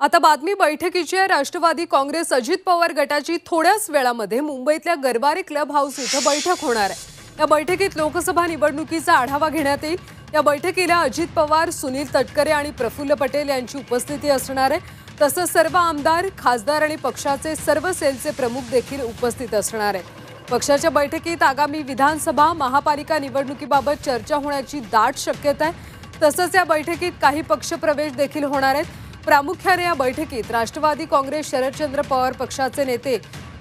आता बातमी बैठकीची आहे. राष्ट्रवादी काँग्रेस अजित पवार गटाची थोड्याच वेळामध्ये मुंबईतल्या गरवारे क्लब हाऊस इथं बैठक होणार आहे. या बैठकीत लोकसभा निवडणुकीचा आढावा घेण्यात येईल. या बैठकीला अजित पवार सुनील तटकरे आणि प्रफुल्ल पटेल यांची उपस्थिती असणार आहे. तसंच सर्व आमदार खासदार आणि पक्षाचे सर्व सेलचे प्रमुख देखील उपस्थित असणार आहेत पक्षाच्या बैठकीत आगामी विधानसभा महापालिका निवडणुकीबाबत चर्चा होण्याची दाट शक्यता आहे. तसंच या बैठकीत काही पक्षप्रवेश देखील होणार आहेत. प्रामुख्याने या बैठकीत राष्ट्रवादी काँग्रेस शरदचंद्र पवार पक्षाचे नेते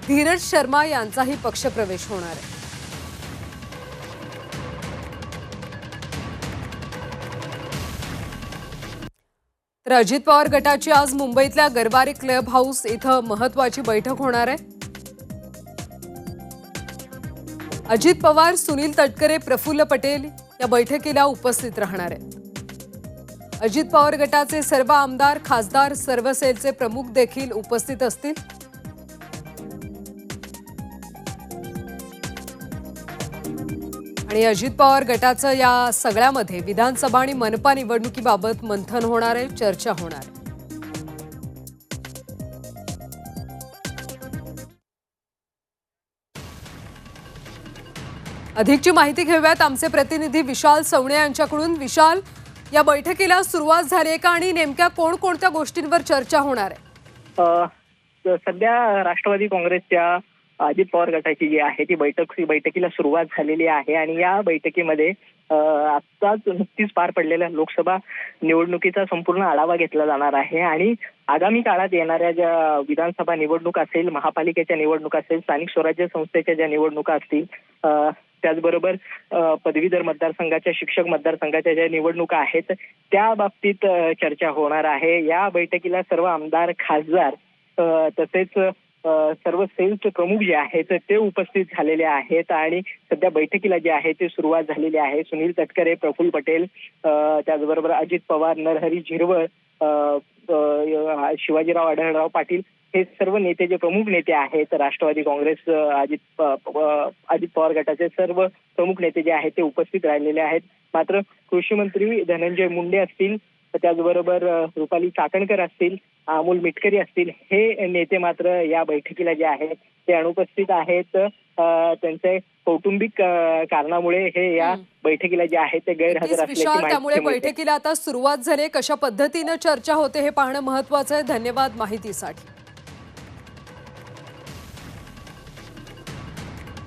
धीरज शर्मा यांचाही पक्षप्रवेश होणार आहे. तर अजित पवार गटाची आज मुंबईतल्या गरवारे क्लब हाऊस इथं महत्वाची बैठक होणार आहे. अजित पवार सुनील तटकरे प्रफुल्ल पटेल या बैठकीला उपस्थित राहणार आहे अजित पवार गटाचे सर्व आमदार खासदार सर्व सेलचे प्रमुख देखील उपस्थित असतील. आणि अजित पवार गटाचं या सगळ्यामध्ये विधानसभा आणि मनपा निवडणुकीबाबत मंथन होणार आहे चर्चा होणार आहे. अधिकची माहिती घेऊयात. आमचे प्रतिनिधी विशाल सवणे यांच्याकडून. विशाल या बैठकीला सुरुवात झाली आहे का आणि नेमक्या कोणकोणत्या गोष्टींवर चर्चा होणार आहे? सध्या राष्ट्रवादी काँग्रेसच्या अजित पवार गटाची जी आहे ती बैठक बैठकीला सुरुवात झालेली आहे आणि या बैठकीमध्ये आताच आत्ताच नुकतीच पार पडलेल्या लोकसभा निवडणुकीचा संपूर्ण आढावा घेतला जाणार आहे आणि आगामी काळात येणाऱ्या ज्या विधानसभा निवडणूक असेल महापालिकेच्या निवडणूक असेल स्थानिक स्वराज्य संस्थेच्या ज्या निवडणुका असतील त्याचबरोबर पदवीधर मतदारसंघाच्या शिक्षक मतदारसंघाच्या ज्या निवडणुका आहेत त्या बाबतीत चर्चा होणार आहे. या बैठकीला सर्व आमदार खासदार अ, तसेच सर्व सेलचे प्रमुख जे आहेत ते उपस्थित झालेले आहेत आणि सध्या बैठकीला जे आहे ते सुरुवात झालेली आहे. सुनील तटकरे प्रफुल्ल पटेल त्याचबरोबर अजित पवार नरहरी झिरवळ अ, शिवाजीराव आढळराव पाटील हे सर्व नेते जे प्रमुख नेते आहेत राष्ट्रवादी काँग्रेस अजित प- अजित पवार गटाचे सर्व प्रमुख नेते जे आहेत ते उपस्थित राहिलेले आहेत. मात्र कृषी मंत्री धनंजय मुंडे असतील त्याचबरोबर रुपाली चाकणकर असतील अमोल मिटकरी असतील हे नेते मात्र या बैठकीला जे आहेत ते अनुपस्थित आहेत. त्यांचे कौटुंबिक कारणामुळे हे या. बैठकीला जे आहे ते गैरहजर असल्याची त्यामुळे. बैठकीला आता सुरुवात झाली. कशा पद्धतीनं चर्चा होते हे पाहणं महत्वाचं आहे धन्यवाद माहितीसाठी